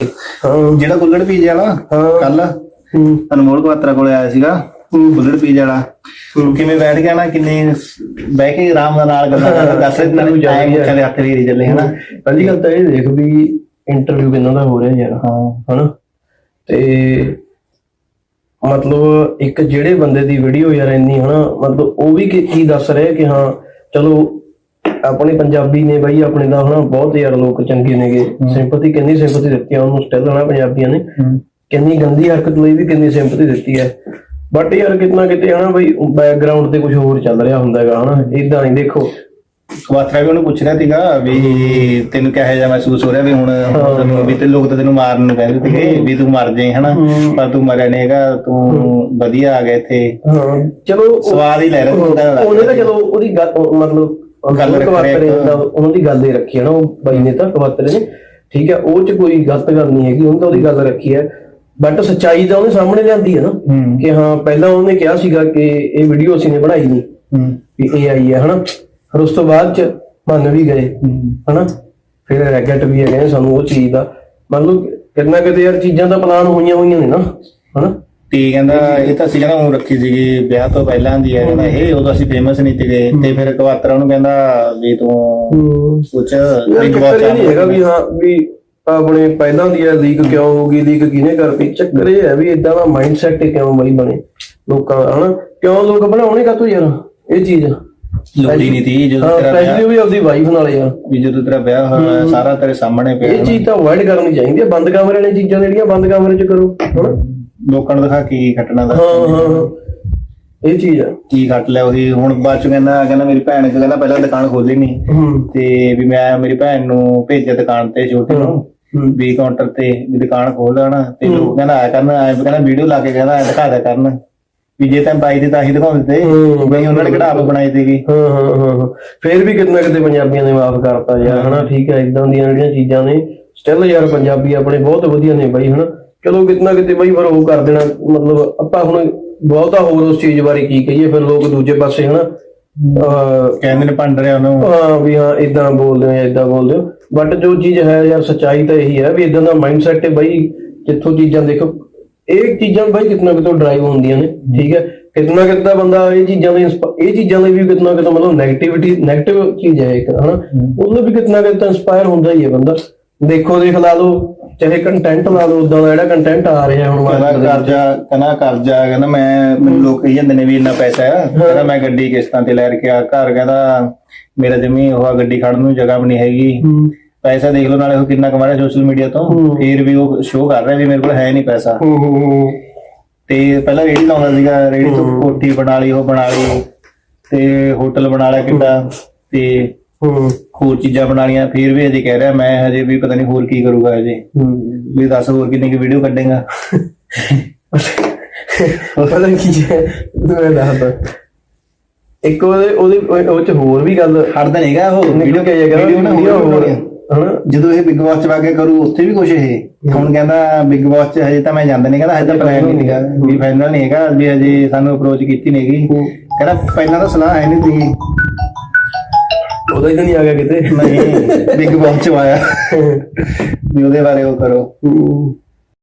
ਹਾਂ। ਜਿਹੜਾ ਕੁੱਲੜ ਪੀਜੇ ਵਾਲਾ ਹਾਂ। ਕੱਲ ਹੂੰ। ਅਨਮੋਲ ਕੁਆਤਰਾ ਕੋਲੇ ਆਇਆ ਸੀਗਾ ਕੁੱਲੜ ਪੀਜੇ ਵਾਲਾ। ਕਿਵੇਂ ਬੈਠ ਗਿਆ ਨਾ ਕਿੰਨੇ ਬਹਿ ਕੇ ਆਰਾਮ ਨਾਲ ਨਾਲ ਗੱਲਾਂ ਕਰਦਾ ਦੱਸ ਰਿਹਾ ਤੈਨੂੰ ਜਾਏ ਮੁੱਛਾਂ ਦੇ ਹੱਥ ਵੀ ਚੱਲੇ ਹਨਾ? ਪਹਿਲੀ ਗੱਲ ਤਾਂ ਇਹ ਦੇਖ ਵੀ ਇੰਟਰਵਿਊ ਕਿੰਨਾ ਦਾ ਹੋ ਰਿਹਾ ਯਾਰ। ਹਾਂ। ਹਨਾ? ਤੇ ਮਤਲਬ ਇੱਕ ਜਿਹੜੇ ਬੰਦੇ ਦੀ ਵੀਡੀਓ ਯਾਰ ਇੰਨੀ ਹਨਾ? ਮਤਲਬ ਉਹ ਵੀ ਕੀ ਕੀ ਦੱਸ ਰਿਹਾ ਕਿ ਹਾਂ ਚਲੋ ਆਪਣੇ ਪੰਜਾਬੀ ਨੇ ਬਈ ਆਪਣੇ ਦਾ ਹਨਾ ਬਹੁਤ ਯਾਰ ਲੋਕ ਚੰਗੇ ਨੇਗੇ। ਸਿੰਪਥੀ ਕਿੰਨੀ ਸਿੰਪਥੀ ਦਿੱਤੀ ਆ ਉਹਨੂੰ ਸਟਿਲ ਹਨਾ ਪੰਜਾਬੀਆਂ ਨੇ। ਕਿੰਨੀ ਗੰਦੀ ਹਰਕਤ ਲਈ ਵੀ ਕਿੰਨੀ ਸਿੰਪਥੀ ਦਿੱਤੀ ਹੈ ਬਟ ਯਾਰ ਕਿਤਨਾ ਕਿਤੇ ਹਨਾ ਬਈ ਬੈਕਗ੍ਰਾਉਂਡ ਤੇ ਕੁਝ ਹੋਰ ਚੱਲ ਰਿਹਾ ਹੁੰਦਾ ਹੈਗਾ ਹਨਾ? ਇਦਾਂ ਨਹੀਂ ਦੇਖੋ। ਕੁਆਤਰਾ ਵੀ ਉਹਨੂੰ ਪੁੱਛ ਰਿਹਾ ਸੀਗਾ ਵੀ ਤੈਨੂੰ ਕਿਹੋ ਜਿਹਾ ਮਹਿਸੂਸ ਹੋ ਰਿਹਾ ਵੀ ਹੁਣ ਤੈਨੂੰ- ਵੀ ਤੇ ਲੋਕ ਤਾਂ ਤੈਨੂੰ ਮਾਰਨ ਨੂੰ ਕਹਿੰਦੇ ਸੀਗੇ ਵੀ ਤੂੰ ਮਰ ਜਾਏ ਹਨਾ? ਪਰ ਤੂੰ ਮਰਿਆ ਨਹੀਂ ਹੈਗਾ ਤੂੰ ਵਧੀਆ ਆ ਗਿਆ ਇੱਥੇ। ਹਾਂ। ਚਲੋ ਸਵਾਦ ਹੀ ਲੈ ਰਿਹਾ ਉਹਨੇ ਤਾਂ ਚਲੋ ਉਹਦੀ ਗੱਲ ਮਤਲਬ ਗੱਲ ਕਵਾਤਰੇ ਦਾ ਉਹਨਾਂ ਦੀ ਗੱਲ ਹੀ ਰੱਖੀ ਹੈ ਨਾ ਉਹ ਬਾਈ ਨੇ ਤਾਂ ਕਵਾਤਰੇ ਨੇ ਠੀਕ ਹੈ ਉਹ ਚ ਕੋਈ ਗਲਤ ਗੱਲ ਨਹੀਂ ਹੈਗੀ ਉਹਨੇ ਤਾਂ ਉਹਦੀ ਗੱਲ ਰੱਖੀ ਹੈ। ਬਟ ਸੱਚਾਈ ਤਾਂ ਉਹਨੇ ਸਾਹਮਣੇ ਲਿਆਂਦੀ ਹੈ ਨਾ ਕਿ ਹਾਂ ਪਹਿਲਾਂ ਉਹਨੇ ਕਿਹਾ ਸੀਗਾ ਕਿ ਇਹ ਵੀਡੀਓ ਅਸੀਂ ਨੇ ਬਣਾਈ ਨਹੀਂ ਵੀ ਇਹ ਆਈ ਹੈ ਹਨਾ? ਫਿਰ ਉਸ ਤੋਂ ਬਾਅਦ ਚ ਮੰਨ ਵੀ ਗਏ ਹਨਾ? ਫਿਰ ਰੈਗਟ ਵੀ ਹੈਗੇ ਸਾਨੂੰ ਉਹ ਚੀਜ਼ ਦਾ। ਮੰਨ ਲਓ ਕਿੰਨਾ ਕਿਤੇ ਯਾਰ ਚੀਜ਼ਾਂ ਤਾਂ ਪਲਾਨ ਹੋਈਆਂ ਹੋਈਆਂ ਨੇ ਨਾ ਹਨਾ? ਤੇ ਕਹਿੰਦਾ ਇਹ ਤਾਂ ਅਸੀਂ ਕਹਿੰਦਾ ਉਹ ਰੱਖੀ ਸੀਗੀ ਵਿਆਹ ਤੋਂ ਪਹਿਲਾਂ ਦੀ ਹੈ ਕਹਿੰਦਾ ਇਹ ਉਦੋਂ ਅਸੀਂ ਫੇਮਸ ਨਹੀਂ ਸੀਗੇ। ਤੇ ਫਿਰ ਕੁਆਤਰਾ ਉਹਨੂੰ ਕਹਿੰਦਾ ਵੀ ਤੂੰ ਕੁਛ ਬੌਸ ਇਹ ਨਹੀਂ ਹੈਗਾ ਵੀ ਹਾਂ ਵੀ ਆਪਣੇ ਪਹਿਲਾਂ ਦੀ ਲੀਕ ਕਿਉਂ ਹੋ ਗਈ ਲੀਕ ਕਿਹਨੇ ਕਰਤੀ? ਚੱਕਰ ਇਹ ਹੈ ਵੀ ਇਦਾਂ ਦਾ ਮਾਈਂਡ ਸੈਟ ਕਿਉਂ ਬਈ ਬਣੇ ਲੋਕਾਂ ਹਨਾ? ਕਿਉਂ ਲੋਕ ਬਣਾਉਣੇ ਕਾ ਯਾਰ ਇਹ ਚੀਜ਼? ਲੋੜੀ ਨਹੀਂ ਤੀ ਜਦੋਂ ਤੇਰਾ ਵਿਆਹ ਸਪੈਸ਼ਲੀ ਵੀ ਆਪਦੀ ਵਾਈਫ ਨਾਲ ਯਾਰ। ਵੀ ਜਦੋਂ ਤੇਰਾ ਵਿਆਹ ਹੋਇਆ ਸਾਰਾ ਤੇਰੇ ਸਾਹਮਣੇ ਪਿਆ ਇਹ ਚੀਜ਼ ਤਾਂ ਅਵੋਇਡ ਕਰਨੀ ਚਾਹੀਦੀ ਹੈ ਬੰਦ ਕਮਰੇ ਵਾਲੀਆਂ ਚੀਜ਼ਾਂ ਜਿਹੜੀਆਂ ਬੰਦ ਕਮਰੇ 'ਚ ਕਰੋ ਹਨਾ? ਲੋਕਾਂ ਨੂੰ ਦਿਖਾ ਕੀ ਘਟਨਾ ਦਾ ਹਾਂ ਹਾਂ ਇਹ ਚੀਜ਼ ਆ। ਕੀ ਘਟ ਲਿਆ ਉਹੀ ਹੁਣ ਬਾਅਦ ਚ ਕਹਿੰਦਾ ਕਹਿੰਦਾ ਮੇਰੀ ਭੈਣ ਨੇ ਕਹਿੰਦਾ ਪਹਿਲਾਂ ਦੁਕਾਨ ਖੋਲੀ ਨਹੀਂ ਤੇ ਵੀ ਮੈਂ ਮੇਰੀ ਭੈਣ ਨੂੰ ਭੇਜਿਆ ਦੁਕਾਨ ਤੇ ਛੋਟੀ ਨੂੰ। ਵੀ ਕਾਊਂਟਰ ਤੇ ਵੀ ਦੁਕਾਨ ਖੋਲ ਲੈਣਾ। ਤੇ ਲੋਕ ਕਹਿੰਦਾ ਆਇਆ ਕਰਨ ਆਇਆ ਕਹਿੰਦਾ ਵੀਡੀਓ ਲਾ ਕੇ ਕਹਿੰਦਾ ਦਿਖਾ ਦਿਆ ਕਰਨ। ਵੀ ਜੇ ਤਾਂ ਬਾਈ ਦੇ ਤਾਂ ਹੀ ਦਿਖਾਉਂਦੇ ਤੇ। ਬਈ ਉਹਨਾਂ ਨੇ ਆਪ ਬਣਾਈ ਸੀਗੀ। ਹਾਂ ਹਾਂ ਹਾਂ ਫੇਰ ਵੀ ਕਿਤੇ ਨਾ ਕਿਤੇ ਪੰਜਾਬੀਆਂ ਨੇ ਮਾਫ ਕਰਤਾ ਯਾਰ ਹਨਾ? ਠੀਕ ਹੈ ਇਦਾਂ ਦੀਆਂ ਜਿਹੜੀਆਂ ਚੀਜ਼ਾਂ ਨੇ। ਸਟਿਲ ਯਾਰ ਪੰਜਾਬੀ ਆਪਣੇ ਬਹੁਤ ਵਧੀਆ ਨੇ ਬਾਈ ਹਨਾ? ਚਲੋ ਕਿਤੇ ਨਾ ਕਿਤੇ ਬਾਈ ਪਰ ਉਹ ਕਰ ਦੇਣਾ ਮਤਲਬ ਆਪਾਂ ਹੁਣ ਬਹੁਤਾ ਹੋਰ ਉਸ ਚੀਜ਼ ਬਾਰੇ ਕੀ ਕਹੀਏ ਫਿਰ ਲੋਕ ਦੂਜੇ ਪਾਸੇ ਹਨਾ ਅਹ ਕਹਿੰਦੇ ਨੇ ਭੰਡ ਰਿਹਾ ਉਹਨੂੰ। ਹਾਂ ਵੀ ਹਾਂ ਇਦਾਂ ਬੋਲਦੇ ਹੋ ਇਦਾਂ ਬੋਲਦੇ ਹੋ ਬਟ ਜੋ ਚੀਜ਼ ਹੈ ਯਾਰ ਸੱਚਾਈ ਤਾਂ ਇਹੀ ਹੈ ਵੀ ਇਦਾਂ ਦਾ ਮਾਈਂਡ ਸੈਟ ਹੈ ਬਾਈ ਜਿੱਥੋਂ ਚੀਜ਼ਾਂ ਦੇਖੋ ਇਹ ਚੀਜ਼ਾਂ ਬਾਈ ਕਿਤਨਾ ਕਿਤੋਂ ਡਰਾਈਵ ਹੁੰਦੀਆਂ ਨੇ ਠੀਕ ਹੈ। ਕਿਤਨਾ ਕਿਤਨਾ ਬੰਦਾ ਇਹ ਚੀਜ਼ਾਂ ਦੇ ਇੰਸਪਾ- ਇਹ ਚੀਜ਼ਾਂ ਦੇ ਵੀ ਕਿਤਨਾ ਕਿਤਨਾ ਮਤਲਬ 네ਗੇਟਿਵਿਟੀ 네ਗੇਟਿਵ ਚੀਜ਼ ਹੈ ਇੱਕ ਹਨਾ। ਉਹਨੂੰ ਵੀ ਕਿਤਨਾ ਕਿਤਨਾ ਇਨਸਪਾਇਰ ਹੁੰਦਾ ਹੀ ਹੈ ਬੰਦਾ। ਦੇਖੋ ਦੇਖ ਲਾ ਲਓ ਚਾਹੇ ਕੰਟੈਂਟ ਲਾ ਲਓ ਉਦਾਂ ਦਾ ਜਿਹੜਾ ਕੰਟੈਂਟ ਆ ਰਿਹਾ ਹੁਣ ਕਹਿੰਦਾ market ਦੇ ਵਿੱਚ। ਕਰਜ਼ਾ ਕਹਿੰਦਾ ਕਰਜ਼ਾ ਕਹਿੰਦਾ ਮੈਂ ਮੈਨੂੰ ਲੋਕ ਕਹੀ ਜਾਂਦੇ ਨੇ ਵੀ ਇੰਨਾ ਪੈਸਾ ਹੈ। ਕਹਿੰਦਾ ਮੈਂ ਗੱਡੀ ਕਿਸ਼ਤਾਂ ਤੇ ਲੈ ਕੇ ਆ ਘਰ ਕਹਿੰਦਾ ਮੇਰਾ ਜਮੀ ਹੋਆ ਗੱਡੀ ਖੜਨ ਨੂੰ ਜਗ੍ਹਾ ਵੀ ਨਹੀਂ ਹੈਗੀ। ਹੂੰ। ਪੈਸਾ ਦੇਖ ਲਓ ਨਾਲੇ ਉਹ ਕਿੰਨਾ ਕਮਾ ਰਿਹਾ ਸੋਸ਼ਲ ਮੀਡੀਆ ਤੋਂ ਫਿਰ ਵੀ ਉਹ ਸ਼ੋਅ ਕਰ ਰਿਹਾ ਵੀ ਮੇਰੇ ਕੋਲ ਹੈ ਨਹੀਂ ਪੈਸਾ। ਹੂੰ, ਹੂੰ ਹੂੰ। ਤੇ ਪਹਿਲਾਂ ਰੇੜੀ ਲਾਉਂਦਾ ਸੀਗਾ ਰੇੜੀ ਤੋਂ ਕੋਠੀ ਬਣਾ ਲਈ ਉਹ ਬਣਾ ਲਈ ਤੇ ਹੋਟਲ ਬਣਾ ਲਿਆ ਕਿੱਡਾ। ਤੇ ਹੂੰ। ਹੋਰ ਚੀਜ਼ਾਂ ਬਣਾ ਲਈਆਂ ਫਿਰ ਵੀ ਅਜੇ ਕਹਿ ਰਿਹਾ ਮੈਂ ਹਜੇ ਵੀ ਪਤਾ ਨਹੀਂ ਹੋਰ ਕੀ ਕਰੂਗਾ ਹਜੇ। ਵੀ ਦੱਸ ਹੋਰ ਕਿੰਨੀ ਕੀ ਵੀਡੀਓ ਕੱਢੇਗਾ। ਪਤਾ ਨਹੀਂ ਕੀ ਹੈ ਮੈਂ ਦੱਸਦਾ ਇੱਕ ਉਹਦੇ ਉਹਦੇ ਉਹ ਚ ਹੋਰ ਵੀ ਗੱਲ ਹਟਦਾ ਨਹੀਂਗਾ ਉਹ ਨਿਕਲ ਕੇ ਆਇਆ ਵੀਡੀਓ ਨਾ ਵੀਡੀਓ ਹੋਰ ਹਨਾ? ਜਦੋਂ ਇਹ ਬਿਗ ਬਾਸ ਚ ਵਾ ਕੇ ਕਰੂ ਉੱਥੇ ਵੀ ਕੁਝ ਇਹ। ਹੁਣ ਕਹਿੰਦਾ ਬਿਗ ਬਾਸ ਚ ਹਜੇ ਤਾਂ ਮੈਂ ਜਾਂਦਾ ਨਹੀਂ ਕਹਿੰਦਾ ਹਜੇ ਤਾਂ ਪਲਾਨ ਨਹੀਂ ਹੈਗਾ। ਵੀ ਫਾਈਨਲ ਨਹੀਂ ਹੈਗਾ ਵੀ ਹਜੇ ਸਾਨੂੰ ਅਪਰੋਚ ਕੀਤੀ ਨਹੀਂ ਹੈਗੀ। ਕਹਿੰਦਾ ਪਹਿਲਾਂ ਤਾਂ ਸਲਾਹ ਹੈ ਨਹੀਂ ਸੀ ਉਹਦਾ ਹੀ ਤਾਂ ਨਹੀਂ ਆ ਗਿਆ ਕਿਤੇ। ਨਹੀਂ ਬਿਗ ਬਾਸ ਚ ਆਇਆ। ਵੀ ਉਹਦੇ ਬਾਰੇ ਉਹ ਕਰੋ।